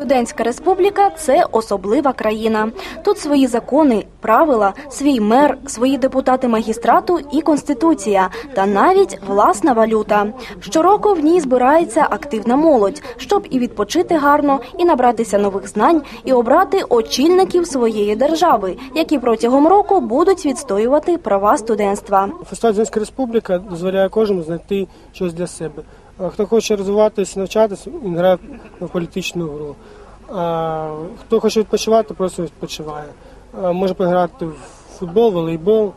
Студентська республіка це особлива країна. Тут свої закони, правила, свій мер, свої депутати магістрату і конституція, та навіть власна валюта. Щороку в ній збирається активна молодь, щоб і відпочити гарно, і набратися нових знань, і обрати очільників своєї держави, які протягом року будуть відстоювати права студентства. Студентська республіка дозволяє кожному знайти щось для себе. А Хто хоче розвиватися, навчатися, він грає в політичну гру. А хто хоче відпочивати, просто відпочиває. А Може пограти в футбол, волейбол,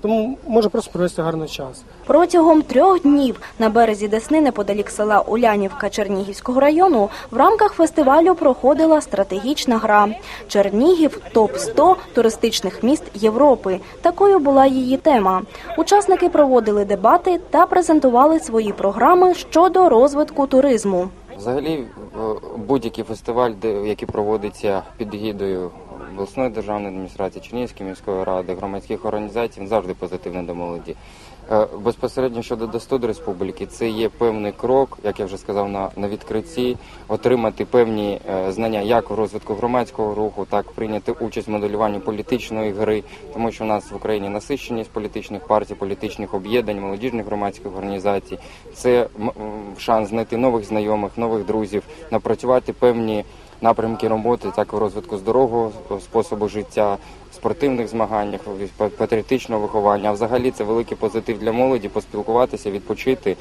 тому може просто провести гарний час. Протягом трьох днів на березі Десни, неподалік села Улянівка Чернігівського району, в рамках фестивалю проходила стратегічна гра. Чернігів топ 100 туристичних міст Європи. Такою була її тема. Учасники проводили дебати та презентували свої програми щодо розвитку туризму. Взагалі, е, будь-який фестиваль, де- який проводиться під гідою обласної державної адміністрації, Чернігівської міської ради, громадських організацій, він завжди позитивний до молоді. Е, Безпосередньо щодо до студ республіки, це є певний крок, як я вже сказав, на, на відкритті, отримати певні е, знання як у розвитку громадського руху, так прийняти участь в моделюванні політичної гри, тому що в нас в Україні насиченість політичних партій, політичних об'єднань, молодіжних громадських організацій. Це шанс знайти нових знайомих, нових друзів, напрацювати певні напрямки роботи, так і розвитку здорового способу життя, спортивних змаганнях, па- патріотичного виховання. А взагалі це великий позитив для молоді, поспілкуватися, відпочити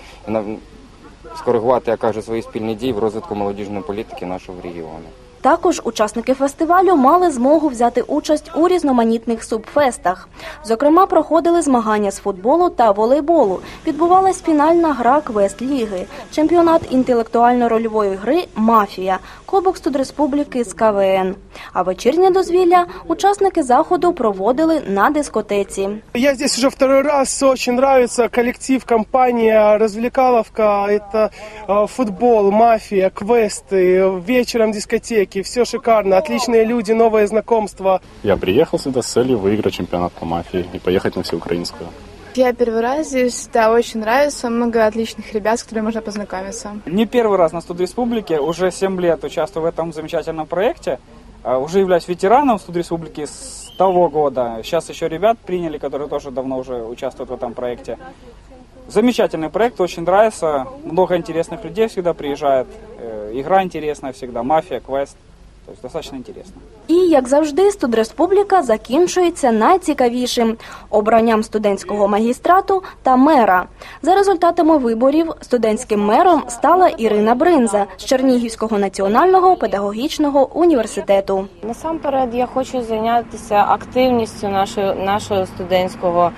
скоригувати, як каже, свої спільні дії в розвитку молодіжної політики нашого регіону. Також учасники фестивалю мали змогу взяти участь у різноманітних субфестах. Зокрема, проходили змагання з футболу та волейболу. Відбувалась фінальна гра квест-ліги, чемпіонат інтелектуально-рольової гри Мафія, Кубок студреспубліки з КВН. А вечірнє дозвілля учасники заходу проводили на дискотеці. Я здесь уже второй раз, очень нравится коллектив, компания, развлекаловка, это э, футбол, мафия, квесты, вечером дискотеки, Все шикарно, отличные люди, новые знакомства. Я приехал сюда с целью выиграть чемпионат по мафии и поехать на всеукраинскую. Я первый раз здесь, да, очень нравится, много отличных ребят, с которыми можно познакомиться. Не первый раз на Студреспублике, уже 7 лет участвую в этом замечательном проекте. А, Уже являюсь ветераном Студреспублики с того года. Сейчас еще ребят приняли, которые тоже давно уже участвуют в этом проекте. Замечательный проект, очень нравится. Много интересных людей всегда приезжает. Э, Игра интересная всегда, мафия, квест. То есть достаточно интересно. І, як завжди, студреспубліка закінчується найцікавішим обранням студентського магістрату та мера. За результатами виборів студентським мером стала Ірина Бринза з Чернігівського національного педагогічного університету. Насамперед я хочу зайнятися активністю нашого, нашого студентського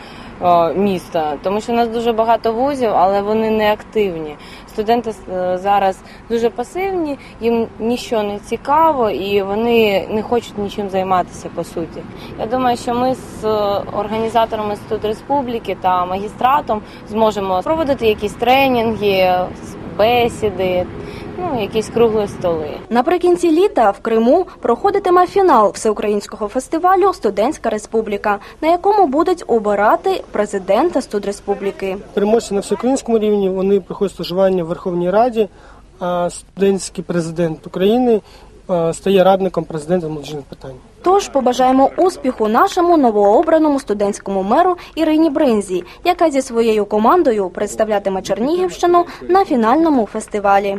міста, тому що у нас дуже багато вузів, але вони не активні. Студенти е, зараз дуже пасивні, їм нічого не цікаво і вони не хочуть нічим займатися по суті. Я думаю, що ми з організаторами організаторами студреспубліки та магістратом зможемо проводити якісь тренінги, бесіди, ну якісь круглі столи. Наприкінці літа в Криму проходитиме фінал всеукраїнського фестивалю Студентська республіка, на якому будуть обирати президента студреспубліки. Переможці на всеукраїнському рівні вони проходять служування в Верховній Раді, а студентський президент України стає радником президента молодіжних питань. Тож побажаємо успіху нашому новообраному студентському меру Ірині Бринзі, яка зі своєю командою представлятиме Чернігівщину на фінальному фестивалі.